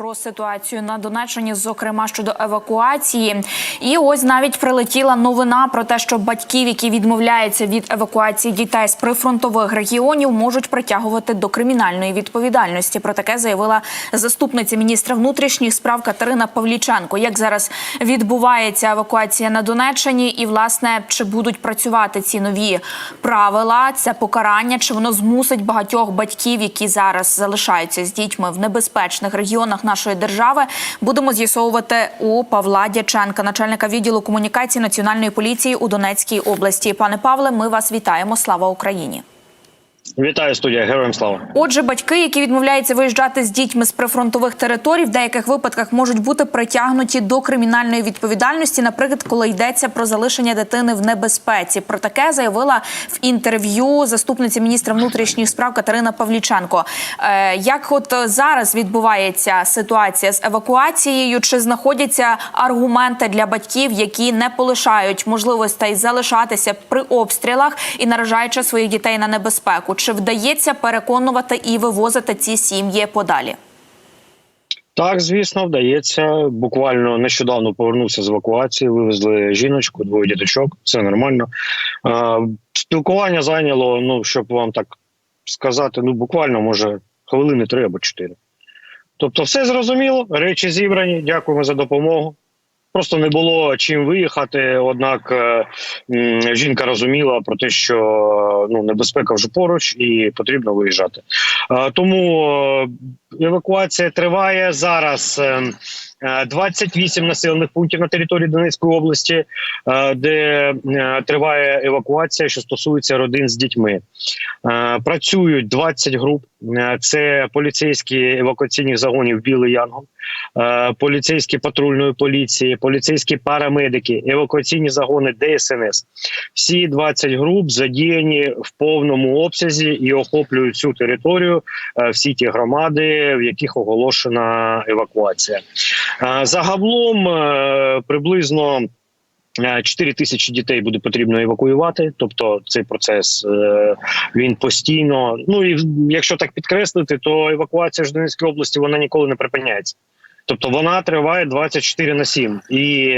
про ситуацію на Донеччині, зокрема щодо евакуації. І ось навіть прилетіла новина про те, що батьків, які відмовляються від евакуації дітей з прифронтових регіонів, можуть притягувати до кримінальної відповідальності. Про таке заявила заступниця міністра внутрішніх справ Катерина Павліченко. Як зараз відбувається евакуація на Донеччині, і власне чи будуть працювати ці нові правила, це покарання, чи воно змусить багатьох батьків, які зараз залишаються з дітьми в небезпечних регіонах нашої держави, будемо з'ясовувати у Павла Дяченка, начальника відділу комунікації національної поліції у Донецькій області. Пане Павле, ми вас вітаємо. Слава Україні! Вітаю студія, героям слава. Отже, батьки, які відмовляються виїжджати з дітьми з прифронтових територій, в деяких випадках можуть бути притягнуті до кримінальної відповідальності, наприклад, коли йдеться про залишення дитини в небезпеці. Про таке заявила в інтерв'ю заступниця міністра внутрішніх справ Катерина Павліченко. Е, як от зараз відбувається ситуація з евакуацією? Чи знаходяться аргументи для батьків, які не полишають можливостей залишатися при обстрілах і наражаючи своїх дітей на небезпеку? Чи вдається переконувати і вивозити ці сім'ї подалі? Так, звісно, вдається. Буквально нещодавно повернувся з евакуації. Вивезли жіночку, двоє діточок. Все нормально. Спілкування зайняло. Ну щоб вам так сказати, ну буквально може хвилини три або чотири. Тобто, все зрозуміло, речі зібрані. Дякуємо за допомогу. Просто не було чим виїхати. Однак е, жінка розуміла про те, що ну небезпека вже поруч і потрібно виїжджати. Е, Тому е, евакуація триває зараз. е, е, 28 населених пунктів на території Донецької області, де триває евакуація, що стосується родин з дітьми. Працюють 20 груп. Е, Це поліцейські евакуаційних загонів Білий Янгол, е, поліцейські патрульної поліції, поліцейські парамедики, евакуаційні загони ДСНС. Всі 20 груп задіяні в повному обсязі і охоплюють всю територію, е, всі ті громади, в яких оголошена евакуація. Загалом приблизно. Е, 4 тисячі дітей буде потрібно евакуювати, тобто цей процес е, він постійно. Ну і якщо так підкреслити, то евакуація ж Донецької області вона ніколи не припиняється. Тобто вона триває 24 на 7. і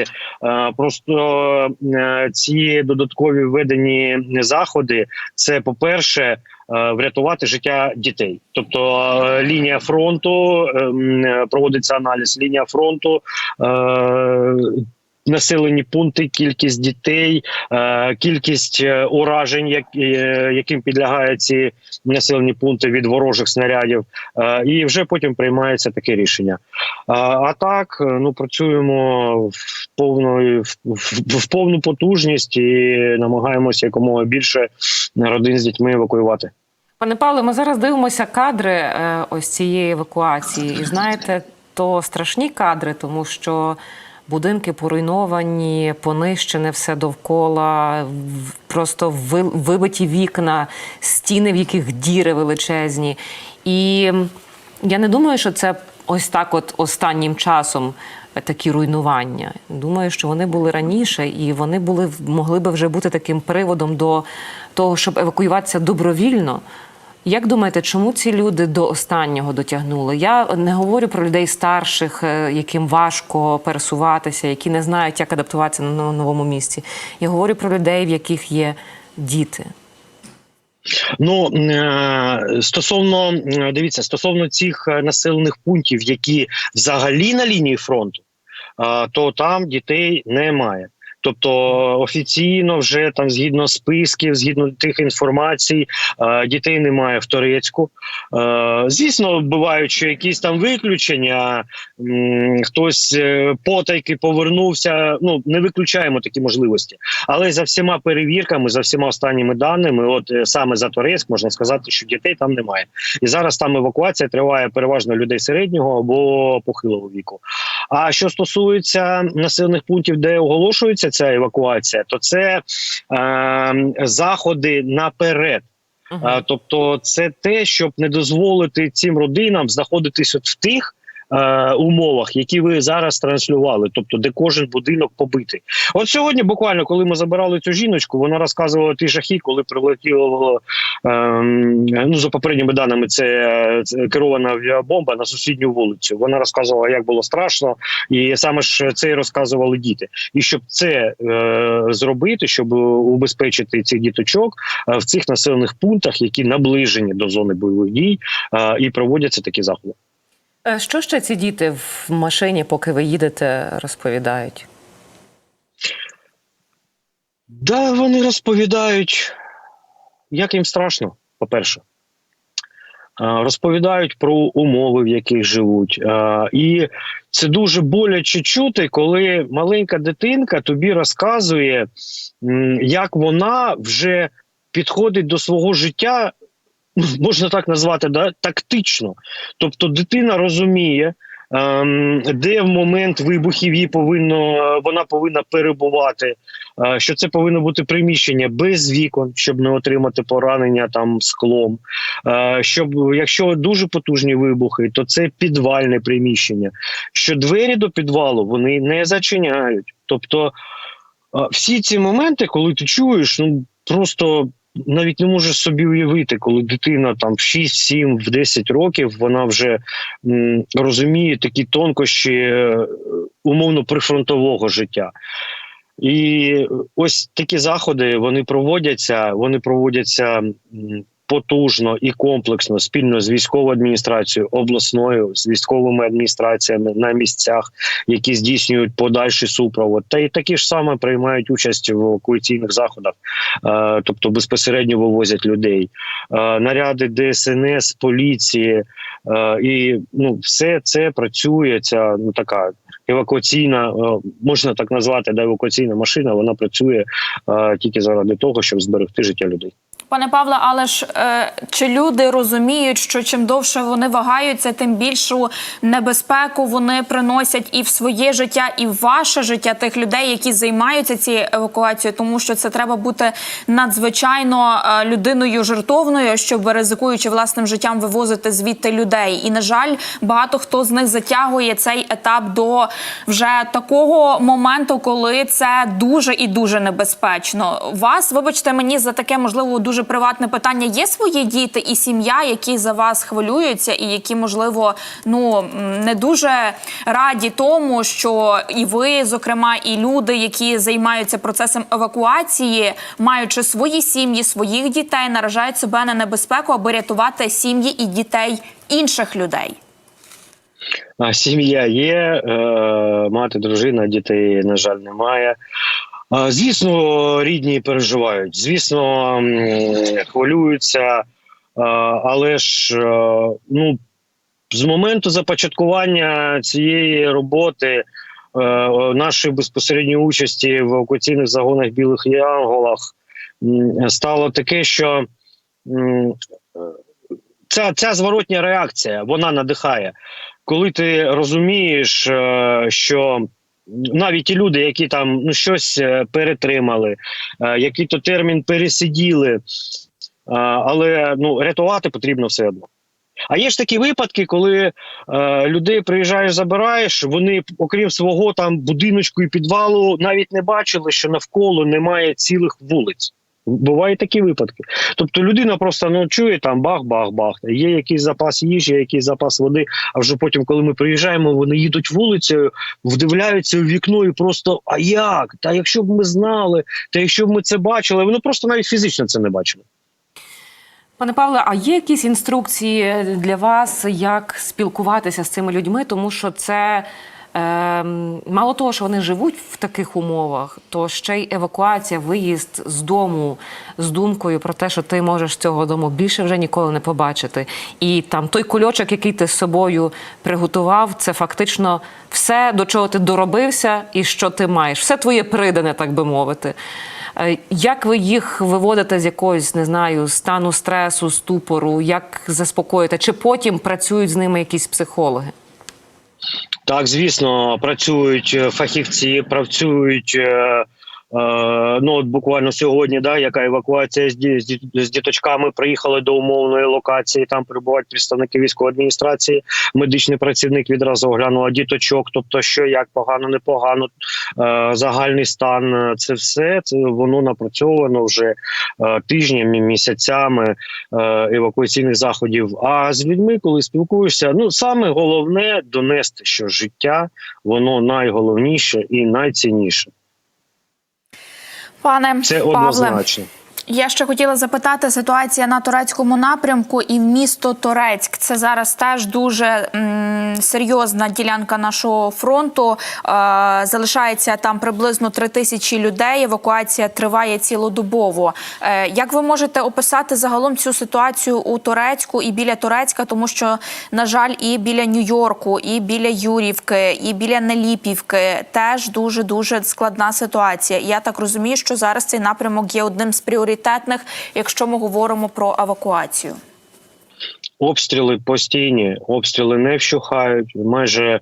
е, просто е, ці додаткові введені заходи. Це по перше. е, Врятувати життя дітей, тобто е, лінія фронту е, проводиться аналіз. Лінія фронту е, населені пункти, кількість дітей, е, кількість е, уражень, е, яким підлягають ці населені пункти від ворожих снарядів, і вже потім приймається таке рішення. А, так, ну працюємо в повну, в, повну потужність і намагаємося якомога більше родин з дітьми евакуювати. Пане Павле, ми зараз дивимося кадри ось цієї евакуації. І знаєте, то страшні кадри, тому що будинки поруйновані, понищене все довкола, просто ви- вибиті вікна, стіни, в яких діри величезні. І я не думаю, що це ось так, от останнім часом. е, Такі руйнування. Думаю, що вони були раніше, і вони були могли би вже бути таким приводом до того, щоб евакуюватися добровільно. Як думаєте, чому ці люди до останнього дотягнули? Я не говорю про людей старших, е, яким важко пересуватися, які не знають, як адаптуватися на новому місці. Я говорю про людей, в яких є діти. Ну е, стосовно дивіться, стосовно цих е, населених пунктів, які взагалі на лінії фронту, то там дітей немає. Тобто офіційно вже там згідно списків, згідно тих інформацій, е, дітей немає в Торецьку. Е, Звісно, бувають що якісь там виключення. Хтось е, потайки повернувся. Ну не виключаємо такі можливості. Але за всіма перевірками, за всіма останніми даними, от саме за Торецьк, можна сказати, що дітей там немає. І зараз там евакуація триває переважно людей середнього або похилого віку. А що стосується населених пунктів, де оголошується ця евакуація, то це е, заходи наперед. Uh -huh. Тобто, це те, щоб не дозволити цим родинам знаходитись от в тих е, умовах, які ви зараз транслювали, тобто де кожен будинок побитий. От сьогодні, буквально, коли ми забирали цю жіночку, вона розказувала ті жахи, коли прилетіло ем, ну за попередніми даними, це, е, це керована авіабомба на сусідню вулицю. Вона розказувала, як було страшно, і саме ж це і розказували діти. І щоб це е, зробити, щоб убезпечити цих діточок е, в цих населених пунктах, які наближені до зони бойових дій, е, і проводяться такі заходи. Е, Що ще ці діти в машині, поки ви їдете, розповідають? Да, вони розповідають, як їм страшно, по-перше. Розповідають про умови, в яких живуть. І це дуже боляче чути, коли маленька дитинка тобі розказує, як вона вже підходить до свого життя, можна так назвати, да, тактично. Тобто дитина розуміє, ем, де в момент вибухів їй повинно вона повинна перебувати. е, Що це повинно бути приміщення без вікон, щоб не отримати поранення там склом. Е, Щоб якщо дуже потужні вибухи, то це підвальне приміщення. Що двері до підвалу вони не зачиняють. Тобто е, всі ці моменти, коли ти чуєш, ну просто навіть не можеш собі уявити, коли дитина там в 6, 7, в 10 років вона вже м, розуміє такі тонкощі е, умовно прифронтового життя. І ось такі заходи вони проводяться, вони проводяться потужно і комплексно спільно з військовою адміністрацією, обласною, з військовими адміністраціями на місцях, які здійснюють подальший супровод, та й такі ж саме приймають участь в евакуаційних заходах, е, тобто безпосередньо вивозять людей, е, наряди ДСНС, поліції. Е, і ну, все це працює. Ця ну така евакуаційна, можна так назвати, да, евакуаційна машина. Вона працює е, тільки заради того, щоб зберегти життя людей. Пане Павле, але ж е, чи люди розуміють, що чим довше вони вагаються, тим більшу небезпеку вони приносять і в своє життя, і в ваше життя тих людей, які займаються цією евакуацією, тому що це треба бути надзвичайно е, людиною жертовною, щоб ризикуючи власним життям вивозити звідти людей. І на жаль, багато хто з них затягує цей етап до вже такого моменту, коли це дуже і дуже небезпечно. Вас, вибачте мені за таке можливо дуже приватне питання. Є свої діти і сім'я, які за вас хвилюються, і які можливо ну не дуже раді тому, що і ви, зокрема, і люди, які займаються процесом евакуації, маючи свої сім'ї, своїх дітей, наражають себе на небезпеку, аби рятувати сім'ї і дітей інших людей. Сім'я є, е, мати, дружина, дітей, на жаль, немає. Звісно, рідні переживають, звісно, хвилюються, але ж е, ну, з моменту започаткування цієї роботи, е, нашої безпосередньої участі в евакуаційних загонах білих янголах стало таке, що ця, ця зворотня реакція вона надихає. Коли ти розумієш, е, що навіть ті люди, які там ну щось е, перетримали, е, який то термін пересиділи, е, але ну рятувати потрібно все одно. А є ж такі випадки, коли е, людей приїжджаєш, забираєш, вони, окрім свого там будиночку і підвалу, навіть не бачили, що навколо немає цілих вулиць. Бувають такі випадки. Тобто людина просто ну чує там бах-бах-бах. Є якийсь запас їжі, якийсь запас води. А вже потім, коли ми приїжджаємо, вони їдуть вулицею, вдивляються у вікно і просто а як? Та якщо б ми знали, та якщо б ми це бачили, вони просто навіть фізично це не бачили. Пане Павле, а є якісь інструкції для вас, як спілкуватися з цими людьми? Тому що це мало того, що вони живуть в таких умовах, то ще й евакуація, виїзд з дому з думкою про те, що ти можеш цього дому більше вже ніколи не побачити. І там той кульочок, який ти з собою приготував, це фактично все, до чого ти доробився, і що ти маєш, все твоє придане, так би мовити. Е, Як ви їх виводите з якогось, не знаю, стану стресу, ступору, як заспокоїте? Чи потім працюють з ними якісь психологи? Так, звісно, працюють е, фахівці, працюють е, ну от буквально сьогодні, да, яка евакуація з, ді- з, з діточками приїхали до умовної локації. Там перебувають представники військової адміністрації. Медичний працівник відразу оглянув діточок, тобто що як погано, непогано, е, загальний стан. е, Це все це воно напрацьовано вже е, тижнями, місяцями е, евакуаційних заходів. А з людьми, коли спілкуєшся, ну саме головне донести, що життя воно найголовніше і найцінніше. Пане Це Павле, однозначно. Я ще хотіла запитати ситуація на турецькому напрямку і в місто Торецьк. Це зараз теж дуже м, серйозна ділянка нашого фронту. Е, залишається там приблизно три тисячі людей. Евакуація триває цілодобово. Е, як ви можете описати загалом цю ситуацію у Торецьку і біля Торецька, тому що на жаль, і біля Нью-Йорку, і біля Юрівки, і біля Неліпівки теж дуже дуже складна ситуація. Я так розумію, що зараз цей напрямок є одним з пріоритетних, якщо ми говоримо про евакуацію. Обстріли постійні, обстріли не вщухають майже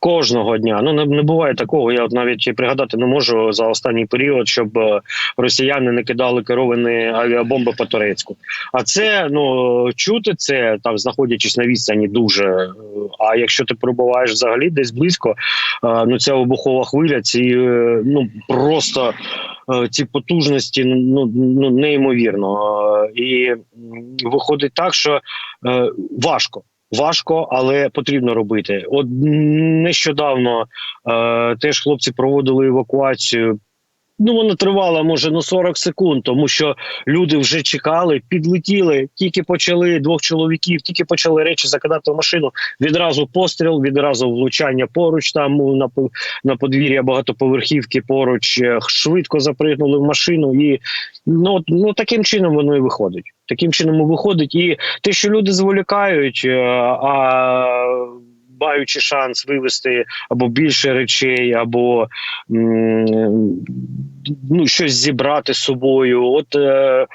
кожного дня. Ну не, не буває такого. Я от навіть пригадати не можу за останній період, щоб е, росіяни не кидали керовані авіабомби по турецьку. А це ну чути це там, знаходячись на відстані, дуже. е, А якщо ти перебуваєш взагалі десь близько, е, ну ця вибухова хвиля, ці ну просто. Е, Ці потужності ну, ну неймовірно, Е, і виходить так, що е, важко. Важко, але потрібно робити. От нещодавно е, теж хлопці проводили евакуацію. Ну, вона тривала, може, ну 40 секунд, тому що люди вже чекали, підлетіли, тільки почали двох чоловіків, тільки почали речі закидати в машину. Відразу постріл, відразу влучання поруч там ну, на, на подвір'я багатоповерхівки поруч. е, Швидко запригнули в машину, і ну, ну таким чином воно і виходить. Таким чином і виходить. І те, що люди зволікають, е, а маючи шанс вивести або більше речей, або ну, щось зібрати з собою. От е, е,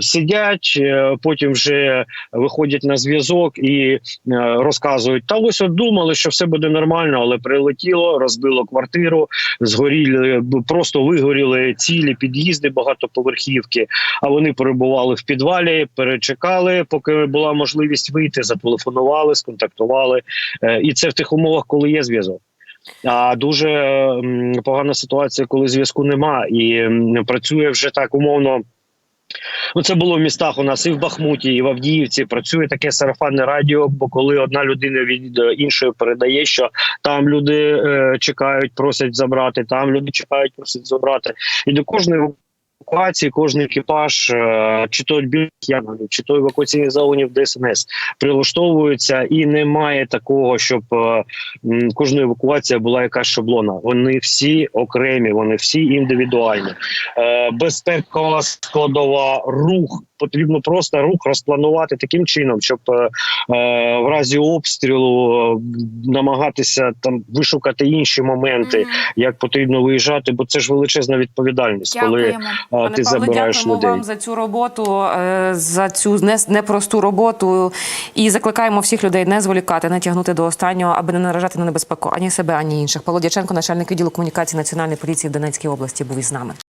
сидять, е, потім вже виходять на зв'язок і е, розказують: та ось от думали, що все буде нормально, але прилетіло, розбило квартиру, згоріли, просто вигоріли цілі під'їзди багатоповерхівки. А вони перебували в підвалі, перечекали, поки була можливість вийти, зателефонували, сконтактували. І це в тих умовах, коли є зв'язок. А дуже погана ситуація, коли зв'язку нема, і працює вже так умовно. Ну, це було в містах у нас і в Бахмуті, і в Авдіївці. Працює таке сарафанне радіо. Бо коли одна людина від е, іншої передає, що там люди е, чекають, просять забрати, там люди чекають, просять забрати. І до кожної евакуації, кожен екіпаж, е, чи то янголів, чи то евакуаційних загонів ДСНС прилаштовуються, і немає такого, щоб е, кожна евакуація була якась шаблона. Вони всі окремі, вони всі індивідуальні. Е, безпекова складова рух. Потрібно просто рух розпланувати таким чином, щоб е, е, в разі обстрілу е, намагатися там вишукати інші моменти, Мгм. як потрібно виїжджати, бо це ж величезна відповідальність, коли е, ти Павле, забираєш дякуємо людей. вам за цю роботу, е, за цю не- непросту роботу. І закликаємо всіх людей не зволікати, не тягнути до останнього, аби не наражати на небезпеку ані себе, ані інших. Павло Дяченко, начальник відділу комунікації Національної поліції в Донецькій області, був із нами.